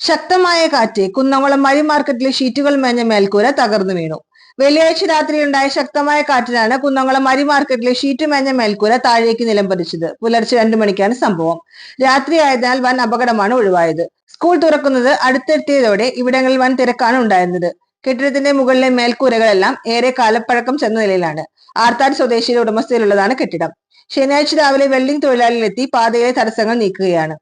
ശക്തമായ കാറ്റ് കുന്നംകുളം മഴ മാർക്കറ്റിലെ ഷീറ്റുകൾ മേഞ്ഞ മേൽക്കൂര തകർന്നു വീണു. വെള്ളിയാഴ്ച രാത്രിയിലുണ്ടായ ശക്തമായ കാറ്റിലാണ് കുന്നംകുളം മരി മാർക്കറ്റിലെ ഷീറ്റ് മേഞ്ഞ മേൽക്കൂര താഴേക്ക് നിലംപതിച്ചത് പുലർച്ചെ രണ്ടു മണിക്കാണ് സംഭവം. രാത്രിയായതിനാൽ വൻ അപകടമാണ് ഒഴിവായത്. സ്കൂൾ തുറക്കുന്നത് അടുത്തെത്തിയതോടെ ഇവിടങ്ങളിൽ വൻ തിരക്കാണ് ഉണ്ടായിരുന്നത്. കെട്ടിടത്തിന്റെ മുകളിലെ മേൽക്കൂരകളെല്ലാം ഏറെ കാലപ്പഴക്കം ചെന്ന നിലയിലാണ്. ആർത്താട് സ്വദേശിയുടെ ഉടമസ്ഥയിലുള്ളതാണ് കെട്ടിടം. ശനിയാഴ്ച രാവിലെ വെൽഡിംഗ് തൊഴിലാളികളെത്തി പാതയിലെ തടസ്സങ്ങൾ നീക്കുകയാണ്.